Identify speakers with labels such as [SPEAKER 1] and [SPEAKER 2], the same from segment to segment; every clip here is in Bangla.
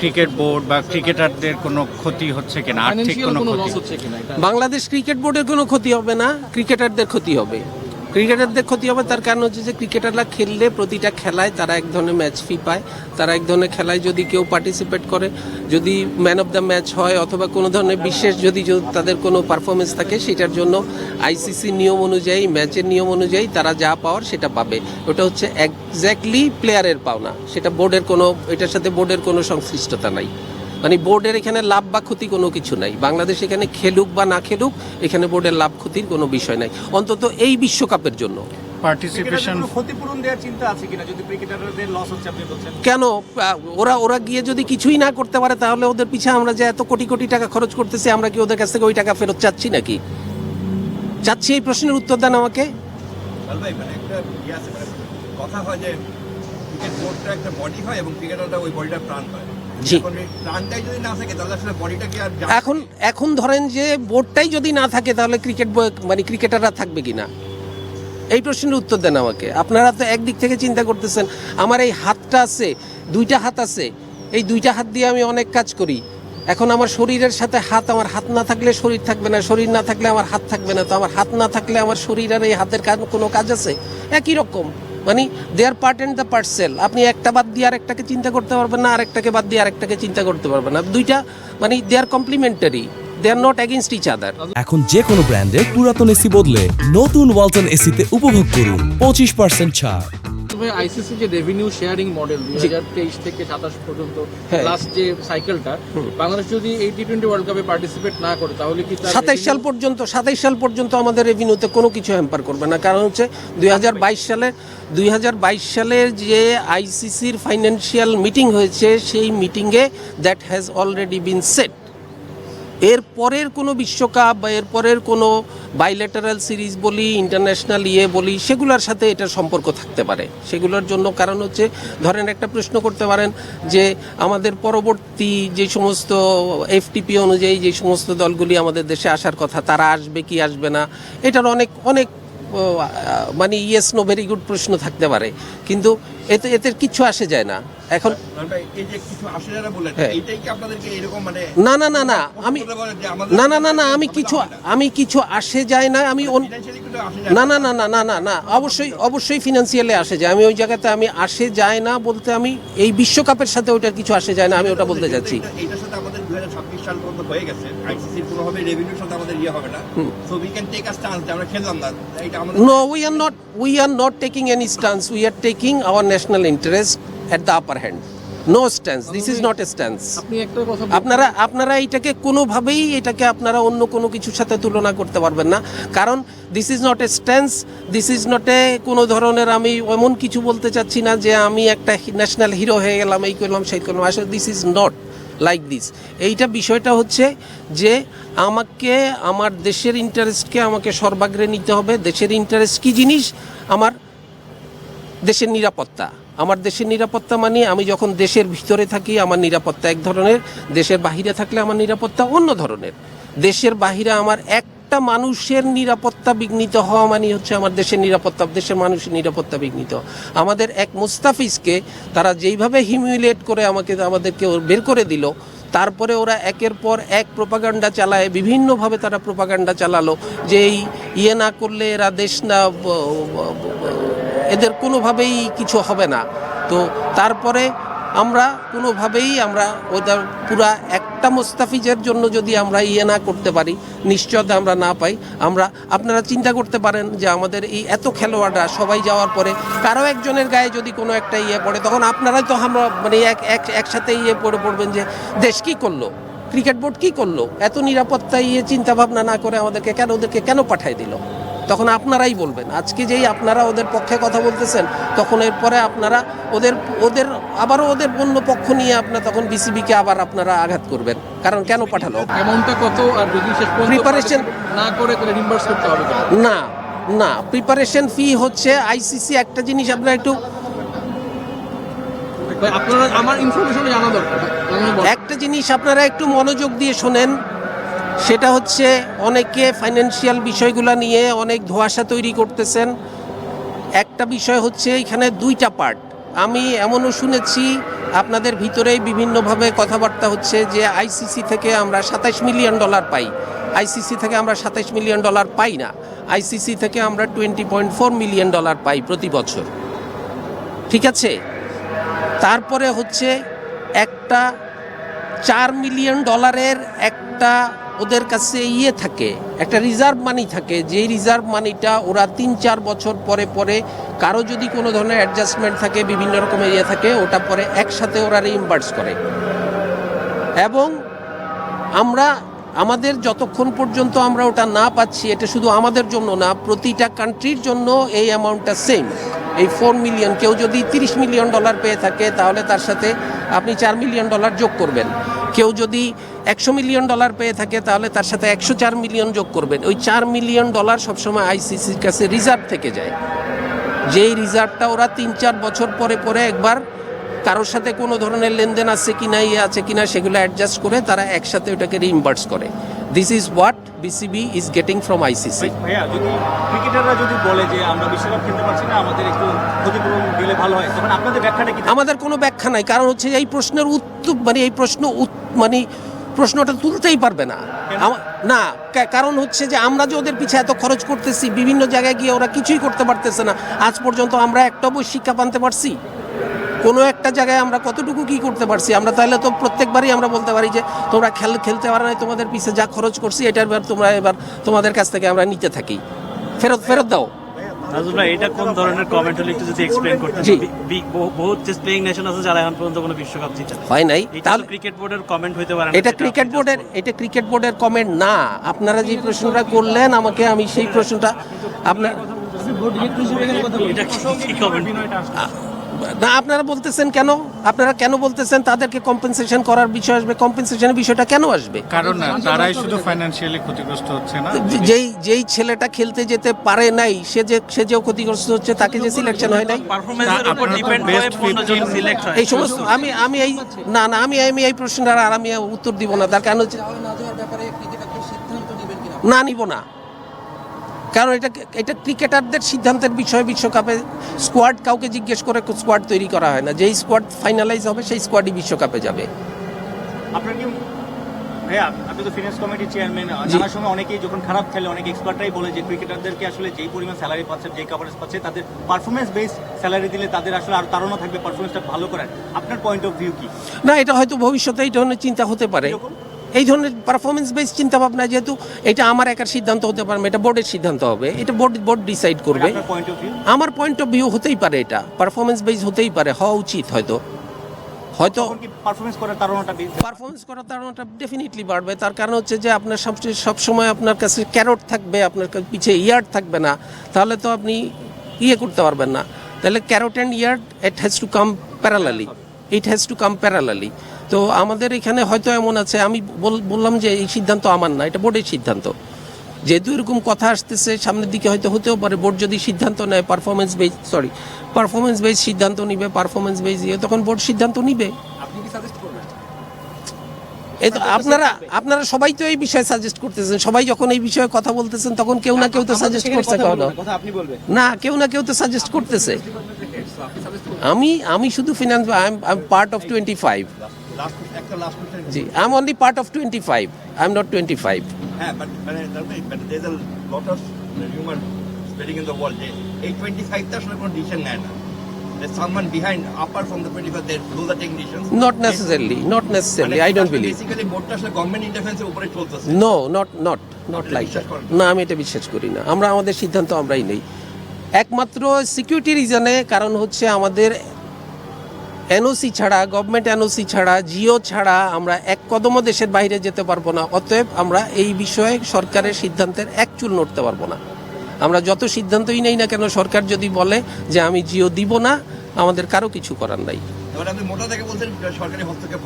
[SPEAKER 1] ক্রিকেট বোর্ড বা ক্রিকেটারদের কোনো ক্ষতি হচ্ছে কিনা? আর্থিক কোনো ক্ষতি?
[SPEAKER 2] হচ্ছে
[SPEAKER 3] বাংলাদেশ ক্রিকেট বোর্ডের কোনো ক্ষতি হবে না ক্রিকেটারদের ক্ষতি হবে। ক্রিকেটারদের ক্ষতি হবে, তার কারণ হচ্ছে যে ক্রিকেটাররা খেললে প্রতিটা খেলায় তারা এক ধরনের ম্যাচ ফি পায়। তারা এক ধরনের খেলায় যদি কেউ পার্টিসিপেট করে, যদি ম্যান অফ দ্য ম্যাচ হয় অথবা কোনো ধরনের বিশেষ যদি তাদের কোনো পারফরমেন্স থাকে, সেটার জন্য আইসিসি নিয়ম অনুযায়ী ম্যাচের নিয়ম অনুযায়ী তারা যা পাওয়ার সেটা পাবে। ওটা হচ্ছে একজ্যাক্টলি প্লেয়ারের পাওনা। সেটা বোর্ডের কোনো এটার সাথে বোর্ডের কোনো সংশ্লিষ্টতা নাই। মানে বোর্ডের এখানে লাভ বা ক্ষতি কোনো কিছু নাই। বাংলাদেশ এখানে খেলুক বা না খেলুক এখানে বোর্ডের লাভ ক্ষতির কোনো বিষয় নাই। অন্তত এই বিশ্বকাপের জন্য।
[SPEAKER 1] পার্টিসিপেশন
[SPEAKER 4] ক্ষতিপূরণ দেওয়ার চিন্তা আছে কিনা যদি ক্রিকেটারদের লস হচ্ছে আপনি বলছেন।
[SPEAKER 3] কেন? ওরা ওরা গিয়ে যদি কিছুই না করতে পারে তাহলে ওদের পিছে আমরা যে এত কোটি কোটি টাকা খরচ করতেছি আমরা কি ওদের কাছ থেকে ওই টাকা ফেরত চাচ্ছি নাকি? চাচ্ছি এই প্রশ্নের উত্তর দেন আমাকে।
[SPEAKER 5] মানে একটা ইয়ে মানে কথা হয় যে ক্রিকেট বোর্ডটা একটা বডি হয় এবং ক্রিকেটারটা ওই বডিটা প্রাণ হয়
[SPEAKER 3] জি।
[SPEAKER 5] এখন না কি
[SPEAKER 3] এখন এখন ধরেন যে বোর্ডটাই যদি না থাকে তাহলে ক্রিকেট মানে ক্রিকেটাররা থাকবে কিনা? এই প্রশ্নের উত্তর দেন আমাকে। আপনারা তো একদিক থেকে চিন্তা করতেছেন আমার এই হাতটা আছে দুইটা হাত আছে এই দুইটা হাত দিয়ে আমি অনেক কাজ করি। এখন আমার শরীরের সাথে হাত আমার হাত না থাকলে শরীর থাকবে না শরীর না থাকলে আমার হাত থাকবে না। তো আমার হাত না থাকলে আমার শরীর আর এই হাতের কাজ কোনো কাজ আছে? একই রকম। মানে they are part and the parcel আপনি একটা বাদ দিয়ে আরেকটাকে চিন্তা করতে পারবেন না, আরেকটাকে বাদ দিয়ে আরেকটাকে চিন্তা করতে পারবেন না। দুইটা মানে they are complementary they not against each
[SPEAKER 6] এখন যে কোনো ব্র্যান্ডের পুরাতন এসি বদলে নতুন ওয়ালটন এসিতে উপভোগ করুন পঁচিশ পার্সেন্ট ছাড়।
[SPEAKER 2] তবে আইসিসি যে রেভিনিউ শেয়ারিং মডেল দুই হাজার তেইশ থেকে সাতাশ পর্যন্ত
[SPEAKER 3] হ্যাঁ।
[SPEAKER 2] লাস্ট যে সাইকেলটা বাংলাদেশ যদি এই টি টোয়েন্টি ওয়ার্ল্ড কাপে পার্টিসিপেট না করে তাহলে কি
[SPEAKER 3] সাতাইশ সাল পর্যন্ত সাতাইশ সাল পর্যন্ত আমাদের রেভিনিউতে কোনো কিছু হ্যাম্পার করবে না। কারণ হচ্ছে দু হাজার বাইশ সালে দুই হাজার বাইশ সালের যে আইসিসির ফাইন্যান্সিয়াল মিটিং হয়েছে সেই মিটিংয়ে that has already been set এর পরের কোনো বিশ্বকাপ বা এর পরের কোনো বাইলেটারাল সিরিজ বলি ইন্টারন্যাশনাল ইয়ে বলি, সেগুলোর সাথে এটার সম্পর্ক থাকতে পারে। সেগুলোর জন্য কারণ হচ্ছে, ধরেন একটা প্রশ্ন করতে পারেন যে, আমাদের পরবর্তী যে সমস্ত এফটিপি অনুযায়ী যে সমস্ত দলগুলি আমাদের দেশে আসার কথা, তারা আসবে কি আসবে না? এটার অনেক অনেক মানে ইয়েস নো ভেরি গুড প্রশ্ন থাকতে পারে কিন্তু এতে এতে কিচ্ছু আসে যায় না এখন হ্যাঁ।
[SPEAKER 5] মানে
[SPEAKER 3] না না না না আমি না না না না আমি কিছু আমি কিছু আসে যায় না আমি না না না না না না না অবশ্যই অবশ্যই ফিনান্সিয়ালে আসে যায় আমি ওই জায়গাতে আমি আসে যায় না বলতে আমি এই বিশ্বকাপের সাথে ওইটার কিছু আসে যায় না আমি ওটা বলতে যাচ্ছি
[SPEAKER 5] ছাব্বিশ সাল হয়ে গেছে আইসিসির কোনোভাবে রেভিনিউর সাথে আমাদের ইয়ে হবে না so we can take us chance যে আমরা খেললাম না এইটা আমাদের.
[SPEAKER 3] We are not taking any stance. We are taking our national interest at the upper hand. No stance. This is not a stance.
[SPEAKER 2] আপনি একটা কথা বল-
[SPEAKER 3] আপনারা আপনারা এটাকে কোনোভাবেই এটাকে আপনারা অন্য কোনো কিছুর সাথে তুলনা করতে পারবেন না কারণ this is not a stance this is not a কোনো ধরনের আমি এমন কিছু বলতে চাচ্ছি না যে আমি একটা ন্যাশনাল হিরো হয়ে গেলাম এই করলাম সেই করলাম আসলে this is not like this এইটা বিষয়টা হচ্ছে যে আমাকে, আমার দেশের ইন্টারেস্টকে আমাকে সর্বাগ্রে নিতে হবে। দেশের ইন্টারেস্ট কী জিনিস? আমার দেশের নিরাপত্তা। আমার দেশের নিরাপত্তা মানে আমি যখন দেশের ভিতরে থাকি, আমার নিরাপত্তা এক ধরনের। দেশের বাহিরে থাকলে আমার নিরাপত্তা অন্য ধরনের। দেশের বাহিরে আমার একটা মানুষের নিরাপত্তা বিঘ্নিত হওয়া মানে হচ্ছে আমার দেশের নিরাপত্তা, দেশের মানুষের নিরাপত্তা বিঘ্নিত। আমাদের এক মুস্তাফিজকে তারা যেইভাবে হিমিউলেট করে আমাকে, আমাদেরকে বের করে দিল, তারপরে ওরা একের পর এক প্রোপাগান্ডা চালায়, বিভিন্নভাবে তারা প্রোপাগান্ডা চালালো যে এই ইয়ে না করলে এরা দেশ না এদের কোনোভাবেই কিছু হবে না। তো তারপরে আমরা কোনোভাবেই আমরা ওদের পুরা একটা মোস্তাফিজের জন্য যদি আমরা ইয়ে না করতে পারি, নিশ্চয়তা আমরা না পাই, আমরা আপনারা চিন্তা করতে পারেন যে আমাদের এই এত খেলোয়াড়রা সবাই যাওয়ার পরে কারও একজনের গায়ে যদি কোনো একটা ইয়ে পড়ে, তখন আপনারাই তো আমরা মানে এক এক, একসাথে ইয়ে পড়ে পড়বেন যে দেশ কি করল, ক্রিকেট বোর্ড কি করল, এত নিরাপত্তা ইয়ে চিন্তাভাবনা না করে আমাদেরকে কেন, ওদেরকে কেন পাঠায় দিল? তখন আপনারাই বলবেন। আজকে যেই আপনারা ওদের পক্ষে কথা বলতেছেন তখন এরপরে আপনারা ওদের ওদের আবারও ওদের অন্য পক্ষ নিয়ে আপনার তখন বিসিবিকে আবার আপনারা আঘাত করবেন। কারণ কেন পাঠালো?
[SPEAKER 2] অ্যামাউন্টটা কত আর যদি শেষ পর্যন্ত না করে করতে হবে
[SPEAKER 3] না না প্রিপারেশন ফি হচ্ছে আইসিসি একটা জিনিস আপনারা একটু
[SPEAKER 2] আপনারা আমার ইনফরমেশন জানা দরকার
[SPEAKER 3] একটা জিনিস আপনারা একটু মনোযোগ দিয়ে শোনেন। সেটা হচ্ছে অনেকে ফাইন্যান্সিয়াল বিষয়গুলো নিয়ে অনেক ধোঁয়াশা তৈরি করতেছেন। একটা বিষয় হচ্ছে এখানে দুইটা পার্ট আমি এমনও শুনেছি, আপনাদের ভিতরেই বিভিন্নভাবে কথাবার্তা হচ্ছে যে আইসিসি থেকে আমরা সাতাইশ মিলিয়ন ডলার পাই। আইসিসি থেকে আমরা সাতাইশ মিলিয়ন ডলার পাই না। আইসিসি থেকে আমরা twenty point four million dollar পাই প্রতি বছর। ঠিক আছে? তারপরে হচ্ছে একটা চার মিলিয়ন ডলারের একটা ওদের কাছে ইয়ে থাকে, একটা রিজার্ভ মানি থাকে, যেই রিজার্ভ মানিটা ওরা তিন চার বছর পরে পরে কারও যদি কোনো ধরনের অ্যাডজাস্টমেন্ট থাকে, বিভিন্ন রকমের ইয়ে থাকে, ওটা পরে একসাথে ওরা রিইম্বার্স করে। এবং আমরা, আমাদের যতক্ষণ পর্যন্ত আমরা ওটা না পাচ্ছি, এটা শুধু আমাদের জন্য না, প্রতিটা কান্ট্রির জন্য এই অ্যামাউন্টটা সেম এই ফোর মিলিয়ন কেউ যদি তিরিশ মিলিয়ন ডলার পেয়ে থাকে, তাহলে তার সাথে আপনি চার মিলিয়ন ডলার যোগ করবেন। কেউ যদি একশো মিলিয়ন ডলার পেয়ে থাকে, তাহলে তার সাথে একশো চার মিলিয়ন যোগ করবেন। ওই চার মিলিয়ন ডলার সবসময় আইসিসির কাছে রিজার্ভ থেকে যায়। যেই রিজার্ভটা ওরা তিন চার বছর পরে পরে একবার কারোর সাথে কোনো ধরনের লেনদেন আছে কি না ইয়ে আছে কি না সেগুলো অ্যাডজাস্ট করে তারা একসাথে ওটাকে রিইম্বার্স করে। This is what BCB is getting from ICC
[SPEAKER 4] ভাইয়া যদি ক্রিকেটাররা যদি বলে যে আমরা বিশ্বকাপ খেলতে পারছি না আমাদের একটু ক্ষতিপূরণ দিলে ভালো হয় তখন আপনাদের ব্যাখ্যাটা কি?
[SPEAKER 3] আমাদের কোনো ব্যাখ্যা নাই কারণ হচ্ছে এই প্রশ্নের উত্তর মানে এই প্রশ্ন মানে প্রশ্নটা তুলতেই পারবে না। না কারণ হচ্ছে যে আমরা যে ওদের পিছিয়ে এত খরচ করতেছি বিভিন্ন জায়গায় গিয়ে ওরা কিছুই করতে পারতেছে না। আজ পর্যন্ত আমরা একটা বই শিক্ষা পানতে পারছি? কোনো একটা জায়গায় আমরা কতটুকু কি করতে পারছি? আমরা তাহলে তো প্রত্যেকবারই আমরা বলতে পারি যে তোমরা খেল খেলতে পারো না তোমাদের পিছিয়ে যা খরচ করছি এটার এবার তোমরা এবার তোমাদের কাছ থেকে আমরা নিতে থাকি। ফেরত ফেরত দাও।
[SPEAKER 7] এটা কোন ধরনের কমেন্ট হলে একটু যদি এক্সপ্লেইন করতেন?
[SPEAKER 3] জি।
[SPEAKER 7] বি- বি- বহু- বহুত যে প্লেইং নেশন আছে যারা এখন পর্যন্ত কোনো বিশ্বকাপ জিতে
[SPEAKER 3] হয় নাই।
[SPEAKER 7] এটা
[SPEAKER 3] তাহলে
[SPEAKER 7] ক্রিকেট বোর্ডের কমেন্ট হইতে পারে
[SPEAKER 3] এটা ক্রিকেট বোর্ডের এটা ক্রিকেট বোর্ডের কমেন্ট না। আপনারা যে প্রশ্নটা করলেন আমাকে আমি সেই প্রশ্নটা আপনার না আপনারা বলতেছেন কেন? আপনারা কেন বলতেছেন তাদেরকে কম্পেনসেশন করার বিষয় আসবে? কম্পেনসেশনের বিষয়টা কেন আসবে?
[SPEAKER 1] কারণ তারাই শুধু ফাইন্যান্সিয়ালি ক্ষতিগ্রস্ত হচ্ছে না?
[SPEAKER 3] যে- যেই যেই ছেলেটা খেলতে যেতে পারে নাই সে যে সে যে ক্ষতিগ্রস্ত হচ্ছে তাকে যে সিলেকশন হয় নাই?
[SPEAKER 7] পারফরম্যান্সের উপর ডিপেন্ড
[SPEAKER 1] best
[SPEAKER 7] করে 15 জন
[SPEAKER 1] 15
[SPEAKER 7] সিলেক্ট হয়।
[SPEAKER 3] এই সমস্ত আমি আমি এই না না আমি আমি এই প্রশ্নটার আর আমি উত্তর দিব না। তার কারণ হচ্ছে না নিব না। কারণ এটা এটা ক্রিকেটারদের সিদ্ধান্তের বিষয় বিশ্বকাপে স্কোয়াড কাউকে জিজ্ঞেস করে স্কোয়াড তৈরি করা হয় না। যেই স্কোয়াড ফাইনালাইজ হবে সেই স্কোয়াডই বিশ্বকাপে যাবে।
[SPEAKER 4] আপনার কি ভাইয়া আপনি তো ফিনান্স কমিটির চেয়ারম্যান জানার সময় অনেকেই যখন খারাপ খেলে অনেক এক্সপার্টরাই বলে যে ক্রিকেটারদেরকে আসলে যেই পরিমাণ স্যালারি পাচ্ছে যে কভারেজ পাচ্ছে তাদের পারফরমেন্স বেস স্যালারি দিলে তাদের আসলে আরও তাড়না থাকবে পারফরমেন্সটা ভালো করার। আপনার পয়েন্ট অফ ভিউ কি?
[SPEAKER 3] না এটা হয়তো ভবিষ্যতে এই ধরনের চিন্তা হতে পারে? এই ধরনের পারফরমেন্স বেস চিন্তা ভাবনা যেহেতু এটা আমার একার সিদ্ধান্ত হতে পারে না, এটা বোর্ডের সিদ্ধান্ত হবে এটা বোর্ড বোর্ড ডিসাইড করবে।
[SPEAKER 4] আপনার পয়েন্ট অফ ভিউ
[SPEAKER 3] আমার পয়েন্ট অফ ভিউ হতেই পারে এটা পারফরমেন্স বেস হতেই পারে হওয়া উচিত হয়তো। হয়তো
[SPEAKER 4] পারফরমেন্স করার তাড়নাটা
[SPEAKER 3] পারফরমেন্স করার তাড়নাটা ডেফিনেটলি বাড়বে তার কারণ হচ্ছে যে আপনার সবচেয়ে সবসময় আপনার কাছে ক্যারট থাকবে আপনার কা- পিছে ইয়ার্ড থাকবে না তাহলে তো আপনি ইয়ে করতে পারবেন না। তাহলে carrot and yard it has to come parallelly it has to come parallelly তো আমাদের এখানে হয়তো এমন আছে আমি বললাম যে এই সিদ্ধান্ত আমার না এটা বোর্ডের সিদ্ধান্ত। যেহেতু এরকম কথা আসতেছে সামনের দিকে হয়তো হতেও পারে বোর্ড যদি সিদ্ধান্ত নেয় performance base sorry performance base সিদ্ধান্ত নিবে পারফরমেন্স বেস দিয়ে তখন বোর্ড সিদ্ধান্ত নিবে। এই তো আপনারা আপনারা সবাই তো এই বিষয়ে সাজেস্ট করতেছেন সবাই যখন এই বিষয়ে কথা বলতেছেন তখন কেউ না কেউ তো সাজেস্ট করছে কারণ
[SPEAKER 4] বলবেন
[SPEAKER 3] না কেউ না কেউ তো সাজেস্ট করতেছে। আমি আমি শুধু finance I am part of twenty five G I am only part of twenty five I am not twenty five
[SPEAKER 5] হ্যাঁ বাট মানে মানে যে এই 25 টা আসলে কোনো ডিসিশন নেয় না। Someone behind apart from the 25 they those are বোর্ডটা আসলে গভর্নমেন্ট ইন্টারফারেন্সের উপরে চলতেছে।
[SPEAKER 3] No not not not like
[SPEAKER 5] বিশ্বাস
[SPEAKER 3] না। আমি এটা বিশ্বাস করি না। আমরা আমাদের সিদ্ধান্ত আমরাই নেই। একমাত্র সিকিউরিটি রিজনে কারণ হচ্ছে আমাদের এনওসি ছাড়া গভর্নমেন্ট এনওসি ছাড়া জিও ছাড়া আমরা এক কদমও দেশের বাইরে যেতে পারব না। অতএব আমরা এই বিষয়ে সরকারের সিদ্ধান্তের এক চুল নড়তে পারব না। আমরা যত সিদ্ধান্তই নেই না কেন সরকার যদি বলে যে আমি জিও দিব না আমাদের কারও কিছু করার নাই।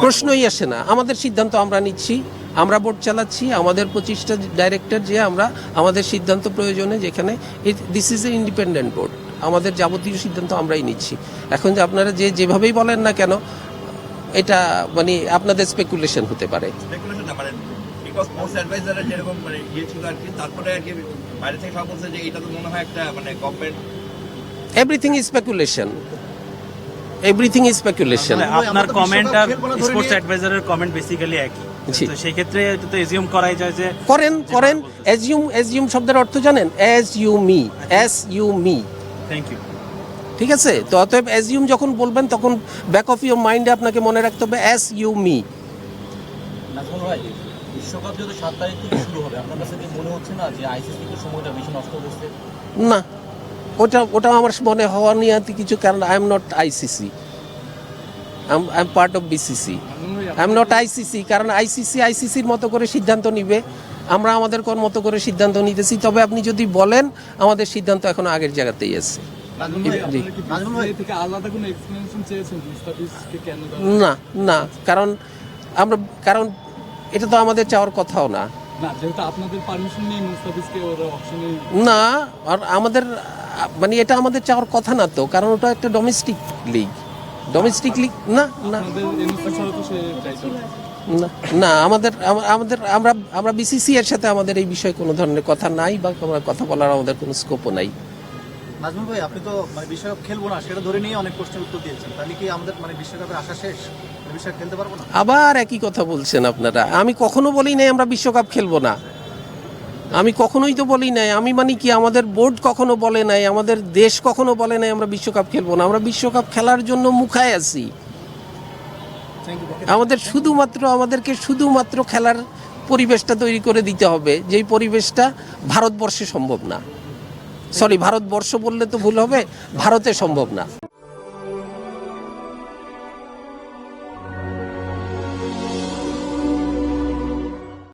[SPEAKER 3] প্রশ্নই আসে না। আমাদের সিদ্ধান্ত আমরা নিচ্ছি আমরা বোর্ড চালাচ্ছি আমাদের পঁচিশটা ডাইরেক্টর যে আমরা আমাদের সিদ্ধান্ত প্রয়োজনে যেখানে this is a independent board আমাদের যাবতীয় সিদ্ধান্ত আমরাই নিচ্ছি। এখন যে আপনারা যে যেভাবেই বলেন না কেন এটা মানে আপনাদের স্পেকুলেশন হতে পারে।
[SPEAKER 5] মানে because most যেরকম মানে ইয়ে ছিল আর কি, তারপরে আর কি বাইরে থেকে সব বলছে যে এটা তো মনে হয় একটা মানে government
[SPEAKER 3] everything is speculation everything is speculation
[SPEAKER 7] মানে আপনার কমেন্ট আর স্পোর্টস অ্যাডভাইজারের কমেন্ট বেসিক্যালি একই। তো সেই ক্ষেত্রে এটা তো এজিউম করাই যায় যে
[SPEAKER 3] করেন করেন অ্যাজিউম অ্যাজিউম শব্দের অর্থ জানেন? As you me S U me
[SPEAKER 7] thank you
[SPEAKER 3] ঠিক আছে? তো অতএব অ্যাজিউম যখন বলবেন তখন ব্যাক অফ ইউর মাইন্ডে আপনাকে মনে রাখতে হবে অ্যাজ ইউ মি
[SPEAKER 8] ভাই বিশ্বকাপ যদি সাত তারিখ থেকে শুরু হবে আপনার কাছে কি মনে হচ্ছে না যে আইসিসিকে সময়টা বেশি নষ্ট করছে
[SPEAKER 3] না। ওটা ওটা আমার মনে হওয়া নিয়ে কিছু কারণ I am not ICC I am part of BCC I am not ICC কারণ আইসিসি আইসিসির মতো করে সিদ্ধান্ত নিবে। আমরা আমাদের কোন মতো করে সিদ্ধান্ত নিতেছি। তবে আপনি যদি বলেন আমাদের সিদ্ধান্ত এখনও আগের জায়গাতেই আছে। না না কারণ আমরা কারণ এটা তো আমাদের চাওয়ার কথাও না। না আর আমাদের মানে এটা আমাদের চাওয়ার কথা না তো কারণ ওটা একটা ডোমেস্টিক লিগ ডোমেস্টিক লিগ না না। না না আমাদের আমাদের আমরা আমরা বিসিসি এর সাথে আমাদের এই বিষয়ে কোনো ধরনের কথা নাই বা আমরা কথা বলার আমাদের কোনো স্কোপও নাই।
[SPEAKER 4] নাজমুল ভাই আপনি তো মানে বিশ্বকাপ খেলব না সেটা ধরে নিয়ে অনেক প্রশ্নের উত্তর দিয়েছেন। তাহলে কি আমাদের মানে বিশ্বকাপের আশা শেষ? মানে বিশ্বকাপ খেলতে পারব না?
[SPEAKER 3] আবার একই কথা বলছেন আপনারা। আমি কখনো বলি নাই আমরা বিশ্বকাপ খেলব না। আমি কখনোই তো বলি নাই। আমি মানে কি আমাদের বোর্ড কখনো বলে নাই আমাদের দেশ কখনো বলে নাই আমরা বিশ্বকাপ খেলব না। আমরা বিশ্বকাপ খেলার জন্য মুখায় আছি। আমাদের শুধুমাত্র, আমাদেরকে শুধুমাত্র খেলার পরিবেশটা তৈরি করে দিতে হবে, যেই পরিবেশটা ভারতবর্ষে সম্ভব না। সরি ভারতবর্ষ বললে তো ভুল হবে, ভারতে সম্ভব না।